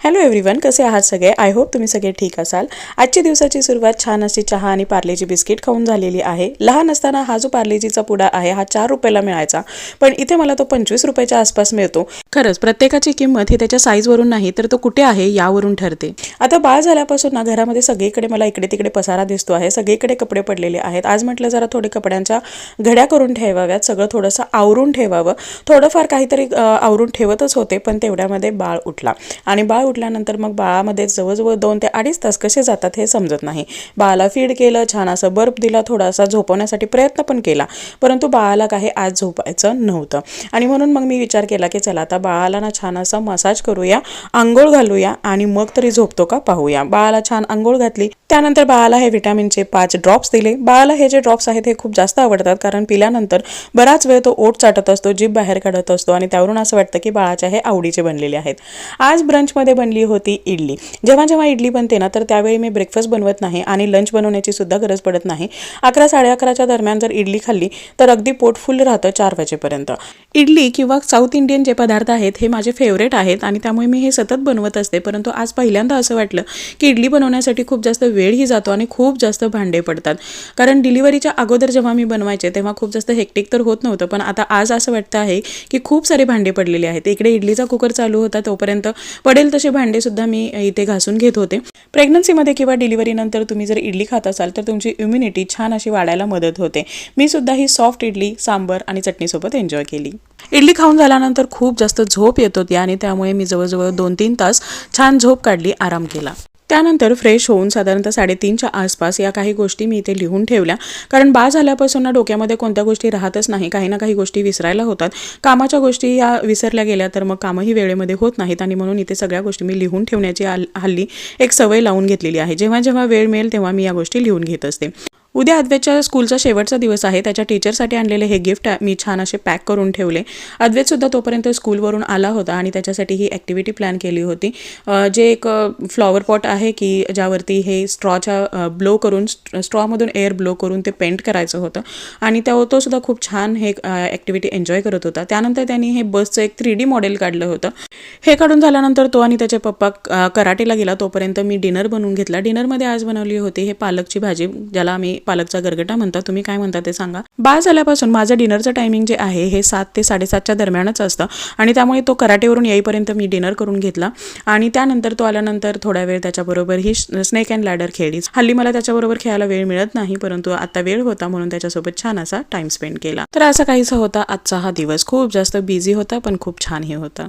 Hello everyone कसे आहात सगळे? आय होप तुम्ही सगळे ठीक असाल. आजच्या दिवसाची सुरुवात छान अशी चहा आणि पार्लेजी बिस्किट खाऊन झालेली आहे. लहान असताना हा जो पार्लेजीचा पुडा आहे हा चार रुपयाला मिळायचा. पण इथे मला तो पंचवीस रुपयाच्या आसपास मिळतो. खरंच प्रत्येकाची किंमत ही त्याच्या साईजवरून नाही तर तो कुठे आहे यावरून ठरते. आता बाळ झाल्यापासून ना घरामध्ये सगळीकडे मला इकडे तिकडे पसारा दिसतो आहे. सगळीकडे कपडे पडलेले आहेत. आज म्हटलं जरा थोडे कपड्यांच्या घड्या करून ठेवाव्यात. सगळं थोडंसं आवरून ठेवावं. थोडंफार काहीतरी आवरून ठेवतच होते पण तेवढ्यामध्ये बाळ उठला. आणि बाळ उठल्यानंतर मग बाळामध्ये जवळजवळ दोन ते अडीच तास कसे जातात हे समजत नाही. बाळाला फीड केलं छान असं बर्फ दिला थोडासा झोपवण्यासाठी प्रयत्न पण केला. परंतु बाळाला काही आज झोपायचं नव्हतं. आणि म्हणून मग मी विचार केला की चला आता बाळाला ना छान असा मसाज करूया आंघोळ घालूया आणि मग तरी झोपतो का पाहूया. बाळाला छान आंघोळ घातली. त्यानंतर बाळाला हे विटॅमिनचे पाच ड्रॉप्स दिले. बाळाला हे जे ड्रॉप्स आहेत हे खूप जास्त आवडतात कारण पिल्यानंतर बराच वेळ तो ओट चाटत असतो जीभ बाहेर काढत असतो आणि त्यावरून असं वाटतं की बाळाच्या हे आवडीचे बनलेले आहेत. आज ब्रंचमध्ये बनली होती इडली. जेव्हा जेव्हा इडली बनते ना तर त्यावेळी मी ब्रेकफास्ट बनवत नाही आणि लंच बनवण्याची सुद्धा गरज पडत नाही. अकरा साडे अकराच्या दरम्यान जर इडली खाल्ली तर अगदी पोट फुल राहतं चार वाजेपर्यंत. इडली किंवा साऊथ इंडियन जे पदार्थ आहेत हे माझे फेवरेट आहेत आणि त्यामुळे मी हे सतत बनवत असते. परंतु आज पहिल्यांदा असं वाटलं की इडली बनवण्यासाठी खूप जास्त वेळही जातो आणि खूप जास्त भांडे पडतात. कारण डिलिव्हरीच्या अगोदर जेव्हा मी बनवायचे तेव्हा खूप जास्त हेक्टिक तर होत नव्हतं. पण आता आज असं वाटतं आहे की खूप सारे भांडे पडलेले आहेत. इकडे इडलीचा कुकर चालू होता तोपर्यंत पडेल तसे भांडे सुद्धा मी इथे घासून घेत होते. प्रेग्नन्सीमध्ये किंवा डिलिव्हरीनंतर तुम्ही जर इडली खात असाल तर तुमची इम्युनिटी छान अशी वाढायला मदत होते. मी सुद्धा ही सॉफ्ट इडली सांबर आणि चटणीसोबत एन्जॉय केली. इडली खाऊन झाल्यानंतर खूप जास्त झोप येत होती आणि त्यामुळे मी जवळजवळ दोन तीन तास छान झोप काढली आराम केला. त्यानंतर फ्रेश होऊन साधारणतः साडेतीनच्या आसपास या काही गोष्टी मी इथे लिहून ठेवल्या. कारण बा झाल्यापासून ना डोक्यामध्ये कोणत्या गोष्टी राहतच नाही काही ना काही गोष्टी विसरायला होतात. कामाच्या गोष्टी या विसरल्या गेल्या तर मग कामही वेळेमध्ये होत नाहीत आणि म्हणून इथे सगळ्या गोष्टी मी लिहून ठेवण्याची हल्ली एक सवय लावून घेतलेली आहे. जेव्हा जेव्हा वेळ मिळेल तेव्हा मी या गोष्टी लिहून घेत असते. उद्या अद्वैतच्या स्कूलचा शेवटचा दिवस आहे. त्याच्या टीचरसाठी आणलेले हे गिफ्ट मी छान असे पॅक करून ठेवले. अद्वैतसुद्धा तोपर्यंत स्कूलवरून आला होता आणि त्याच्यासाठी ही ॲक्टिव्हिटी प्लॅन केली होती. जे एक फ्लॉवर पॉट आहे की ज्यावरती हे स्ट्रॉच्या ब्लो करून स्ट्रॉमधून एअर ब्लो करून ते पेंट करायचं होतं. आणि त्या तो सुद्धा खूप छान हे ॲक्टिव्हिटी एन्जॉय करत होता. त्यानंतर त्यांनी हे बसचं एक थ्री डी मॉडेल काढलं होतं. हे काढून झाल्यानंतर तो आणि त्याचे पप्पा कराटेला गेला. तोपर्यंत मी डिनर बनवून घेतला. डिनरमध्ये आज बनवली होती हे पालकची भाजी ज्याला आम्ही पालकचा गरगटा म्हणता तुम्ही काय म्हणता ते सांगा. बाळ झाल्यापासून माझं डिनरचं टायमिंग जे आहे हे सात ते साडेसातच्या दरम्यानच असतं. आणि त्यामुळे तो कराटेवरून येईपर्यंत मी डिनर करून घेतला. आणि त्यानंतर तो आल्यानंतर थोडा वेळ त्याच्याबरोबर ही स्नेक अँड लॅडर खेळली. हल्ली मला त्याच्याबरोबर खेळायला वेळ मिळत नाही परंतु आता वेळ होता म्हणून त्याच्यासोबत छान असा टाइम स्पेंड केला. तर असा काहीसा होता आजचा हा दिवस. खूप जास्त बिझी होता पण खूप छानही होता.